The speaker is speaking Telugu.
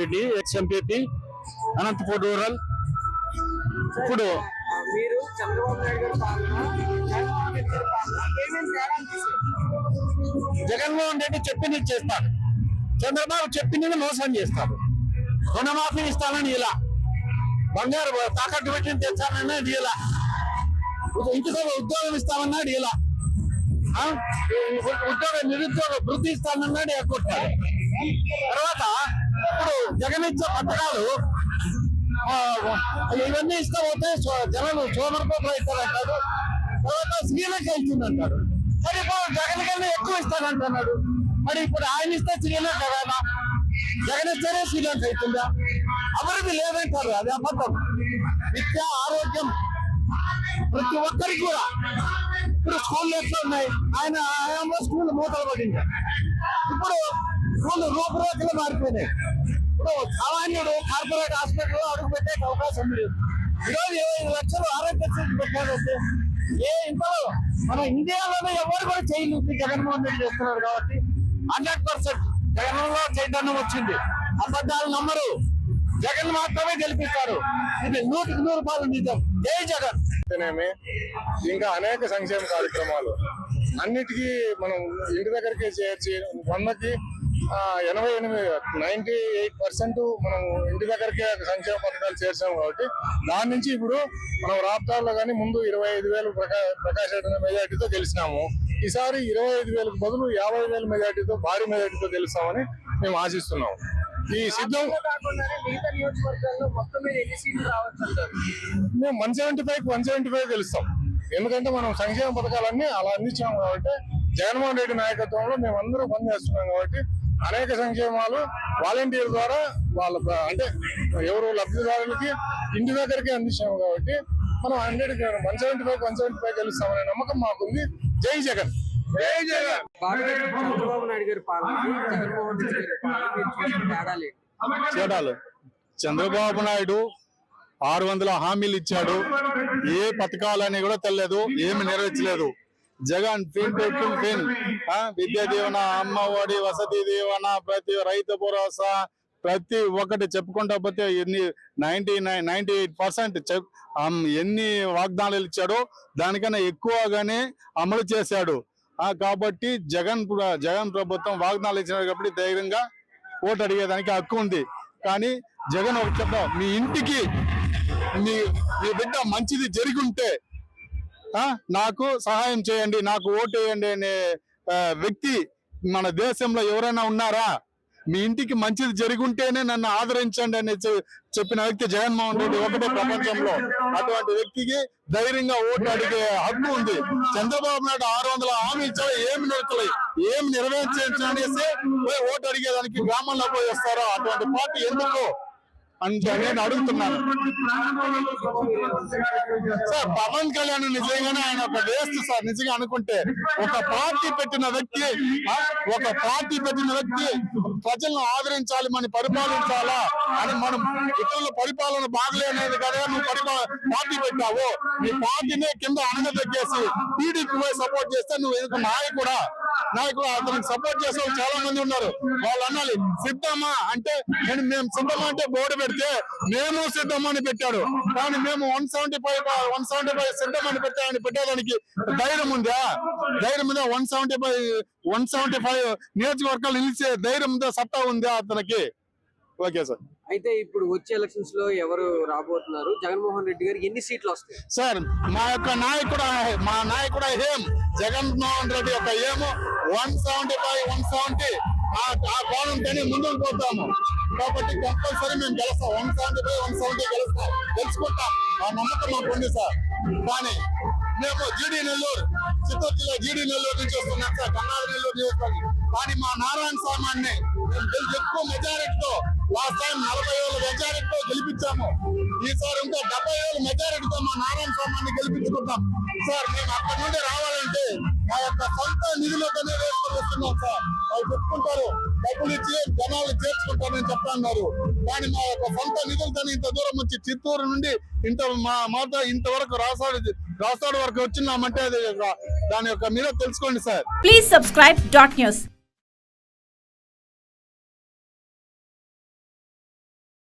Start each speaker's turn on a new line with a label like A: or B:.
A: Reddy ex MPP Anantapur rural. ఇప్పుడు
B: ఆ, మీరు చంద్రబాబు నాయుడు గారి పాలన జగన్మోహన్ రెడ్డి
A: చెప్పింది చేస్తాడు. చంద్రబాబు చెప్పింది మోసం చేస్తాడు. రుణమాఫీ ఇస్తానని ఇలా. బంగారు తాకట్టు పెట్టి తెచ్చానన్నాడు ఇలా. ఇంటికి ఉద్యోగం ఇస్తామన్నాడు ఇలా? ఉద్యోగ నిరుద్యోగ వృద్ధి ఇస్తానన్నాడు ఎక్కొట్టాడు తర్వాత ఇప్పుడు జగన్ ఇచ్చే పథకాలు ఇవన్నీ ఇస్తా పోతే జనాలు జనాలు సోమరిపోతులు అవుతారంటాడు తర్వాత శ్రీలంక వెళ్తుందంటాడు మరి ఇప్పుడు జగన్ కన్నా ఎక్కువ ఇస్తానంటున్నాడు. మరి ఇప్పుడు ఆయన ఇస్తే శ్రీలంక కదా జగన్ ఇస్తేనే శ్రీలంక అవుతుందా అభివృద్ధి లేదంటారు అది అబద్ధం. విద్య ఆరోగ్యం ప్రతి ఒక్కరికి కూడా. ఇప్పుడు స్కూల్ ఎట్లా ఉన్నాయి? ఆయన ఆయన స్కూల్ మూతలు పడింది. ఇప్పుడు స్కూల్ రూపురేఖలు మారిపోయినాయి. ఇప్పుడు సామాన్యుడు కార్పొరేట్ హాస్పిటల్లో అడుగు పెట్టే అవకాశం లేదు. ఈరోజు ఇరవై ఐదు లక్షలు ఆరోగ్యశ్రీ పెట్టారంటే ఏ ఇంతలో మన ఇండియాలోనే ఎవరు కూడా చేయలేదు. జగన్మోహన్ రెడ్డి చేస్తున్నారు కాబట్టి హండ్రెడ్ పర్సెంట్ జగన్లో చైతన్యం వచ్చింది. అబద్ధాలు నమ్మరు. జగన్ మాత్రమే గెలిపిస్తారు. ఇది నూటికి నూరు రూపాయలు నిజం. జై జగన్.
C: ఇంకా అనేక సంక్షేమ కార్యక్రమాలు. అన్నిటికీ మనం ఇంటి దగ్గరికి చేర్చి వందకి ఎనభై ఎనిమిది నైన్టీ ఎయిట్ పర్సెంట్ మనం ఇంటి దగ్గరికి సంక్షేమ పథకాలు చేర్చాం కాబట్టి దాని నుంచి ఇప్పుడు మనం రాష్ట్రాల్లో కానీ ముందు ఇరవై ఐదు వేలు ప్రకా ప్రకాష్ రెడ్డి మెజార్టీతో గెలిచినాము. ఈసారి ఇరవై ఐదు వేలకు బదులు యాభై వేల మెజార్టీతో భారీ మెజార్టీతో గెలుస్తామని మేము ఆశిస్తున్నాము. ఈ సిద్ధం మేము one seventy five one seventy five గెలుస్తాం. ఎందుకంటే మనం సంక్షేమ పథకాలన్నీ అలా అందించాం కాబట్టి జగన్మోహన్ రెడ్డి నాయకత్వంలో మేము అందరూ పనిచేస్తున్నాం కాబట్టి అనేక సంక్షేమాలు వాలంటీర్ ద్వారా వాళ్ళ అంటే ఎవరు లబ్ధిదారులకి ఇంటి దగ్గరికి అందించాము కాబట్టి మనం hundred one seventy five one seventy five గెలుస్తామనే నమ్మకం మాకుంది. జై జగన్. జై జగన్.
B: చంద్రబాబు నాయుడు గారి పాలనకి జగన్మోహన్ రెడ్డి గారి పాలన
D: తేడాలు చంద్రబాబు నాయుడు ఆరు వందల హామీలు ఇచ్చాడు. ఏ పథకాలని కూడా తెలియదు ఏమి నెరవేర్చలేదు. జగన్ ఫిన్ టు ఫిన్ విద్యా దీవెన అమ్మ ఒడి వసతి దీవెన ప్రతి రైతు భరోసా ప్రతి ఒక్కటి చెప్పుకుంటా పోతే ఎన్ని ninety nine ninety eight percent ఎన్ని వాగ్దానాలు ఇచ్చాడో దానికన్నా ఎక్కువగానే అమలు చేశాడు. కాబట్టి జగన్ జగన్ ప్రభుత్వం వాగ్దానాలు ఇచ్చినాడు కాబట్టి ధైర్యంగా ఓటు అడిగేదానికి హక్కు ఉంది. కానీ జగన్ ఒక చెప్ప మీ ఇంటికి మీ మీ బిడ్డ మంచిది జరిగి ఉంటే నాకు సహాయం చేయండి నాకు ఓటు వేయండి అనే వ్యక్తి మన దేశంలో ఎవరైనా ఉన్నారా? మీ ఇంటికి మంచిది జరుగుంటేనే ఉంటేనే నన్ను ఆదరించండి అని చెప్పిన వ్యక్తి జగన్మోహన్ రెడ్డి ఒకటే ప్రపంచంలో. అటువంటి వ్యక్తికి ధైర్యంగా ఓటు అడిగే హక్కు ఉంది. చంద్రబాబు నాయుడు ఆరు వందల హామీ ఇచ్చాడు ఏమి నడుతున్నాయి ఏమి నెరవేర్చేసి ఓటు అడిగేదానికి గ్రామంలో పోయి వస్తారో అటువంటి పార్టీ ఎందుకు? అని నేను అడుగుతున్నాను. సార్ పవన్ కళ్యాణ్ నిజంగానే ఆయన ఒక వేస్ట్ సార్. నిజంగా అనుకుంటే ఒక పార్టీ పెట్టిన వ్యక్తి ఒక పార్టీ పెట్టిన వ్యక్తి ప్రజలను ఆదరించాలి మనం పరిపాలించాలా అని మనం ఇతరుల పరిపాలన బాగలేనేది కదా నువ్వు పరిపాల పార్టీ పెట్టావు. నీ పార్టీనే కింద అనగదగ్గేసి టీడీపీ పోయి సపోర్ట్ చేస్తే నువ్వు ఎందుకు నాయకుడా? నాయకులు అతనికి సపోర్ట్ చేసే వాళ్ళు చాలా మంది ఉన్నారు. వాళ్ళు అనాలి సిద్ధమా అంటే నేను మేము సిద్ధమా అంటే బోర్డు పెడితే మేము సిద్ధమా అని పెట్టాడు. కానీ మేము one seventy five one seventy five సిద్ధం అని పెట్టా పెట్టేదానికి ధైర్యం ఉందా? ధైర్యం ఉందా one seventy five one seventy five నియోజకవర్గాలు నిలిచే ధైర్యం ఉందా సత్తా ఉందా అతనికి? Okay sir.
B: అయితే ఇప్పుడు వచ్చే ఎలక్షన్స్లో ఎవరు రాబోతున్నారు? జగన్మోహన్ రెడ్డి గారికి ఎన్ని సీట్లు వస్తాయి?
D: సార్ మా యొక్క నాయకుడు మా నాయకుడు ఏం? జగన్మోహన్ రెడ్డి యొక్క ఏము one seventy five one seventy. ఆ కోణంతోనే ముందుకు పోతాము. కాబట్టి కంపల్సరీ మేము గెలుస్తాం. One seventy five one seventy గెలుస్తాం. గెలుచుకుంటాం. ఆ నమ్మకం మాకు ఉంది సార్. కానీ మేము జీడీ నెల్లూరు చిత్తూరు జిల్లా జీడీ నెల్లూరు నుంచి వస్తున్నాం సార్. నెల్లూరు నియోజకవర్గం. కానీ మా నారాయణ స్వామి ఎక్కువ గెలి- ఎక్కువ మెజారిటీతో లాస్ట్ టైం నలభై వేల మెజారిటీతో గెలిపించాము. ఈసారి ఇంకా డెబ్బై వేల మెజారిటీతో మా నారాయణ స్వామాన్ని గెలిపించుకుంటాం. సార్ మేము అక్కడి నుండి రావాలంటే మా యొక్క సొంత నిధులతోనే వేసుకొని వస్తున్నాం సార్. వాళ్ళు చెప్పుకుంటారు డబ్బులు ఇచ్చి జనాలు చేర్చుకుంటారని చెప్తున్నారు కానీ మా యొక్క సొంత నిధులతో ఇంత దూరం వచ్చి చిత్తూరు నుండి ఇంత మా మాట ఇంతవరకు రాసాడు రాసాడు వరకు వచ్చినామంటే అది దాని యొక్క మీద తెలుసుకోండి sir.
E: Please subscribe dot news